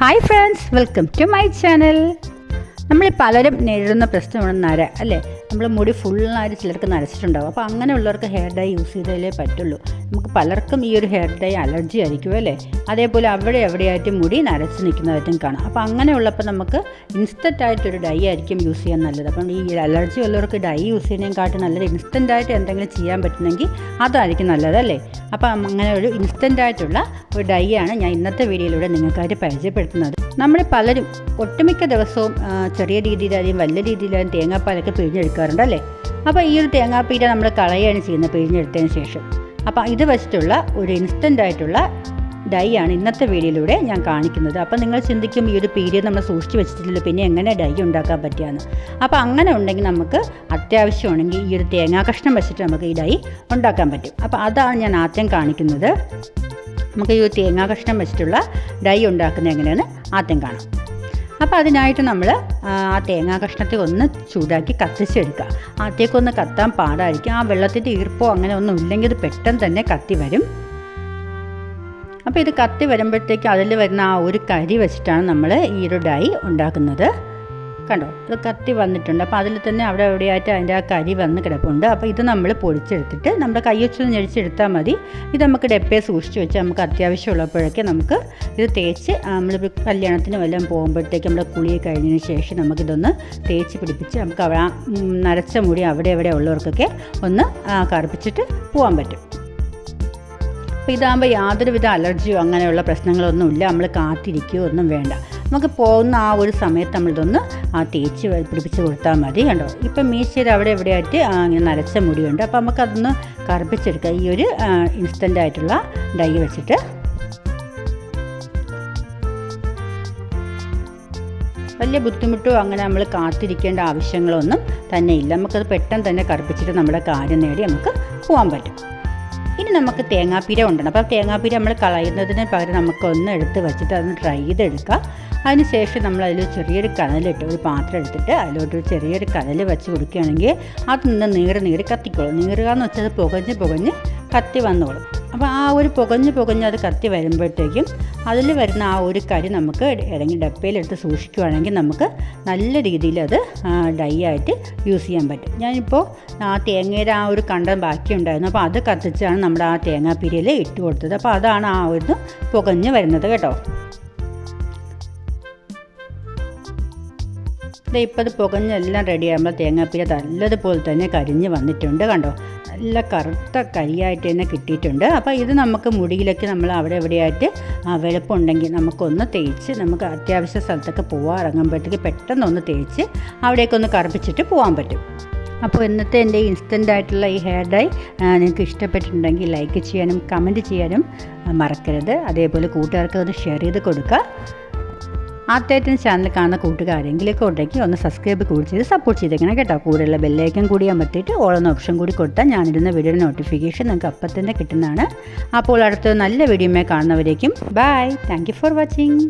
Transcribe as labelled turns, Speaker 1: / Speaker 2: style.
Speaker 1: Hi friends welcome to my channel നമ്മൾ പലരും നേരിടുന്ന പ്രശ്നമാണ് നര അല്ലേ? നമ്മൾ മുടി ഫുള്ളായിട്ട് ചിലർക്ക് നരച്ചിട്ടുണ്ടാവും അപ്പോൾ അങ്ങനെയുള്ളവർക്ക് ഹെയർ ഡൈ യൂസ് ചെയ്താലേ പറ്റുള്ളൂ. നമുക്ക് പലർക്കും ഈ ഒരു ഹെയർ ഡൈ അലർജി ആയിരിക്കും അല്ലേ? അതേപോലെ അവിടെ എവിടെയായിട്ട് മുടി നരച്ച് നിൽക്കുന്നതായിട്ടും കാണാം. അപ്പോൾ അങ്ങനെയുള്ളപ്പോൾ നമുക്ക് ഇൻസ്റ്റന്റ് ആയിട്ടൊരു ഡൈ ആയിരിക്കും യൂസ് ചെയ്യാൻ നല്ലത്. അപ്പം ഈ അലർജി ഉള്ളവർക്ക് ഡൈ യൂസ് ചെയ്യുന്നതിനെക്കാട്ടും നല്ലത് ഇൻസ്റ്റന്റ് ആയിട്ട് എന്തെങ്കിലും ചെയ്യാൻ പറ്റുന്നെങ്കിൽ അതായിരിക്കും നല്ലതല്ലേ അപ്പോൾ അപ്പം അങ്ങനെ ഒരു ഇൻസ്റ്റന്റ് ആയിട്ടുള്ള ഒരു ഡൈ ആണ് ഞാൻ ഇന്നത്തെ വീഡിയോയിലൂടെ നിങ്ങൾക്കായിട്ട് പരിചയപ്പെടുത്തുന്നത്. നമ്മൾ പലരും ഒട്ടുമിക്ക ദിവസവും ചെറിയ രീതിയിലായാലും വലിയ രീതിയിലായാലും തേങ്ങാപ്പാലൊക്കെ പിഴിഞ്ഞെടുക്കാറുണ്ട് അല്ലേ അപ്പോൾ ഈ ഒരു തേങ്ങാപ്പീര നമ്മൾ കളയുകയാണ് ചെയ്യുന്നത് പിഴിഞ്ഞെടുത്തതിന് ശേഷം. അപ്പോൾ ഇത് വെച്ചിട്ടുള്ള ഒരു ഇൻസ്റ്റന്റ് ആയിട്ടുള്ള ഡൈ ആണ് ഇന്നത്തെ വീഡിയോയിലൂടെ ഞാൻ കാണിക്കുന്നത്. അപ്പോൾ നിങ്ങൾ ചിന്തിക്കും ഈ ഒരു പീരിയഡ് നമ്മൾ സൂക്ഷിച്ച് വെച്ചിട്ടില്ല പിന്നെ എങ്ങനെ ഡൈ ഉണ്ടാക്കാൻ പറ്റിയാന്ന് അപ്പോൾ അങ്ങനെ ഉണ്ടെങ്കിൽ നമുക്ക് അത്യാവശ്യമാണെങ്കിൽ ഈ ഒരു തേങ്ങാ കഷ്ണം വെച്ചിട്ട് നമുക്ക് ഈ ഡൈ ഉണ്ടാക്കാൻ പറ്റും. അപ്പോൾ അതാണ് ഞാൻ ആദ്യം കാണിക്കുന്നത്. നമുക്ക് ഈ ഒരു തേങ്ങാ കഷ്ണം വെച്ചിട്ടുള്ള ഡൈ ഉണ്ടാക്കുന്നത് എങ്ങനെയാണ് ആദ്യം കാണാം. അപ്പോൾ അതിനായിട്ട് നമ്മൾ ആ തേങ്ങാ കഷ്ണത്തെ ഒന്ന് ചൂടാക്കി കത്തിച്ചെടുക്കുക. ആദ്യമൊക്കെ കത്താൻ പാടായിരിക്കും. ആ വെള്ളത്തിന്റെ ഈർപ്പോ അങ്ങനെ ഒന്നും ഇല്ലെങ്കിൽ ഇത് പെട്ടെന്ന് തന്നെ കത്തി വരും. അപ്പോൾ ഇത് കത്തി വരുമ്പോഴത്തേക്ക് അതിൽ വരുന്ന ആ ഒരു കരി വെച്ചിട്ടാണ് നമ്മൾ ഈ ഒരു ഡൈ ഉണ്ടാക്കുന്നത്. കണ്ടോ? ഇത് കത്തി വന്നിട്ടുണ്ട്. അപ്പോൾ അതിൽ തന്നെ അവിടെ എവിടെയായിട്ട് അതിന്റെ ആ കരി വന്ന് കിടപ്പുണ്ട്. അപ്പോൾ ഇത് നമ്മൾ പൊടിച്ചെടുത്തിട്ട് നമ്മുടെ കൈ വെച്ചൊന്ന് ഞെരിച്ചെടുത്താൽ മതി. ഇത് നമുക്ക് ഡെപ്പേ സൂക്ഷിച്ച് വെച്ച് നമുക്ക് അത്യാവശ്യം അത്യാവശ്യമുള്ളപ്പോഴൊക്കെ നമുക്ക് ഇത് തേച്ച് നമ്മൾ കല്യാണത്തിന് വല്ലതും പോകുമ്പോഴത്തേക്ക് നമ്മുടെ കുളി കഴിഞ്ഞതിന് ശേഷം നമുക്കിതൊന്ന് തേച്ച് പിടിപ്പിച്ച് നമുക്ക് അവിടെ നരച്ച മുടി അവിടെ എവിടെ ഉള്ളവർക്കൊക്കെ ഒന്ന് കറുപ്പിച്ചിട്ട് പോകാൻ പറ്റും. അപ്പോൾ ഇതാകുമ്പോൾ യാതൊരുവിധ അലർജിയോ അങ്ങനെയുള്ള പ്രശ്നങ്ങളൊന്നുമില്ല. നമ്മൾ കാത്തിരിക്കുകയോ ഒന്നും വേണ്ട. നമുക്ക് പോകുന്ന ആ ഒരു സമയത്ത് നമ്മളിതൊന്ന് ആ തേച്ച് പിടിപ്പിച്ച് കൊടുത്താൽ മതി കണ്ടോ? ഇപ്പം മീശയിൽ അവിടെ എവിടെയായിട്ട് ഇങ്ങനെ നരച്ച മുടിയുണ്ട്. അപ്പോൾ നമുക്കതൊന്ന് കറുപ്പിച്ചെടുക്കാം. ഈ ഒരു ഇൻസ്റ്റന്റ് ആയിട്ടുള്ള ഡൈ വെച്ചിട്ട്. വലിയ ബുദ്ധിമുട്ടോ അങ്ങനെ നമ്മൾ കാത്തിരിക്കേണ്ട ആവശ്യങ്ങളൊന്നും തന്നെ ഇല്ല. നമുക്കത് പെട്ടെന്ന് തന്നെ കറുപ്പിച്ചിട്ട് നമ്മുടെ കാര്യം നേടി നമുക്ക് പോകാൻ പറ്റും. ഇനി നമുക്ക് തേങ്ങാപ്പീര കൊണ്ടുവരണം. അപ്പോൾ തേങ്ങാപ്പീര നമ്മൾ കളയുന്നതിന് പകരം നമുക്കൊന്ന് എടുത്ത് വെച്ചിട്ട് അതൊന്ന് ഡ്രൈ ചെയ്തെടുക്കാം അതിന് ശേഷം നമ്മൾ അതിൽ ചെറിയൊരു കനലിട്ട് ഒരു പാത്രം എടുത്തിട്ട് അതിലോട്ട് ചെറിയൊരു കനൽ വെച്ച് കൊടുക്കുകയാണെങ്കിൽ അത് നിന്ന് നീറ് നീറി കത്തിക്കോളും. നീറുക എന്ന് വെച്ചാൽ പുകഞ്ഞ് പുകഞ്ഞ് കത്തി വന്നോളും. അപ്പോൾ ആ ഒരു പുകഞ്ഞ് പുകഞ്ഞ് അത് കത്തി വരുമ്പോഴത്തേക്കും അതിൽ വരുന്ന ആ ഒരു കരി നമുക്ക് ഇറങ്ങി ഡപ്പയിലെടുത്ത് സൂക്ഷിക്കുകയാണെങ്കിൽ നമുക്ക് നല്ല രീതിയിൽ അത് ഡൈ ആയിട്ട് യൂസ് ചെയ്യാൻ പറ്റും. ഞാനിപ്പോൾ ആ തേങ്ങയുടെ ആ ഒരു കണ്ടം ബാക്കിയുണ്ടായിരുന്നു. അപ്പോൾ അത് കത്തിച്ചാണ് നമ്മുടെ ആ തേങ്ങാപ്പിരിയിൽ ഇട്ട് കൊടുത്തത്. അപ്പോൾ അതാണ് ആ ഒരു പുകഞ്ഞ് വരുന്നത് കേട്ടോ. ദേ ഇപ്പോൾ ഇത് പുകഞ്ഞെല്ലാം റെഡി ആകുമ്പോൾ തേങ്ങാപ്പീര നല്ലതുപോലെ തന്നെ കരിഞ്ഞ് വന്നിട്ടുണ്ട് കണ്ടോ? നല്ല കറുത്ത കരിയായിട്ട് തന്നെ കിട്ടിയിട്ടുണ്ട്. അപ്പോൾ ഇത് നമുക്ക് മുടിയിലൊക്കെ നമ്മൾ അവിടെ എവിടെയായിട്ട് വെളുപ്പുണ്ടെങ്കിൽ നമുക്കൊന്ന് തേച്ച് നമുക്ക് അത്യാവശ്യ സ്ഥലത്തൊക്കെ പോകാൻ ഇറങ്ങുമ്പോഴത്തേക്ക് പെട്ടെന്നൊന്ന് തേച്ച് അവിടേക്ക് ഒന്ന് കറുപ്പിച്ചിട്ട് പോകാൻ പറ്റും. അപ്പോൾ ഇന്നത്തെ എന്റെ ഇൻസ്റ്റന്റ് ആയിട്ടുള്ള ഈ ഹെയർ ഡൈ നിങ്ങൾക്ക് ഇഷ്ടപ്പെട്ടിട്ടുണ്ടെങ്കിൽ ലൈക്ക് ചെയ്യാനും കമന്റ് ചെയ്യാനും മറക്കരുത്. അതേപോലെ കൂട്ടുകാർക്ക് ഒന്ന് ഷെയർ ചെയ്ത് കൊടുക്കുക. ആദ്യമായിട്ട് ചാനൽ കാണുന്ന കൂട്ടുകാരെങ്കിലൊക്കെ ഉണ്ടെങ്കിൽ ഒന്ന് സബ്സ്ക്രൈബ് കൂടി ചെയ്ത് സപ്പോർട്ട് ചെയ്തേക്കണം കേട്ടോ. കൂടെയുള്ള ബെല്ലൈക്കൻ കൂടി അമർത്തിയിട്ട് ഓളെന്ന ഓപ്ഷൻ കൂടി കൊടുത്താൽ ഞാനിടുന്ന വീഡിയോയുടെ നോട്ടിഫിക്കേഷൻ നിങ്ങൾക്ക് അപ്പം തന്നെ കിട്ടുന്നതാണ്. അപ്പോൾ അടുത്ത നല്ല വീഡിയോമേ കാണുന്നവരേക്കും ബൈ താങ്ക് ഫോർ വാച്ചിങ്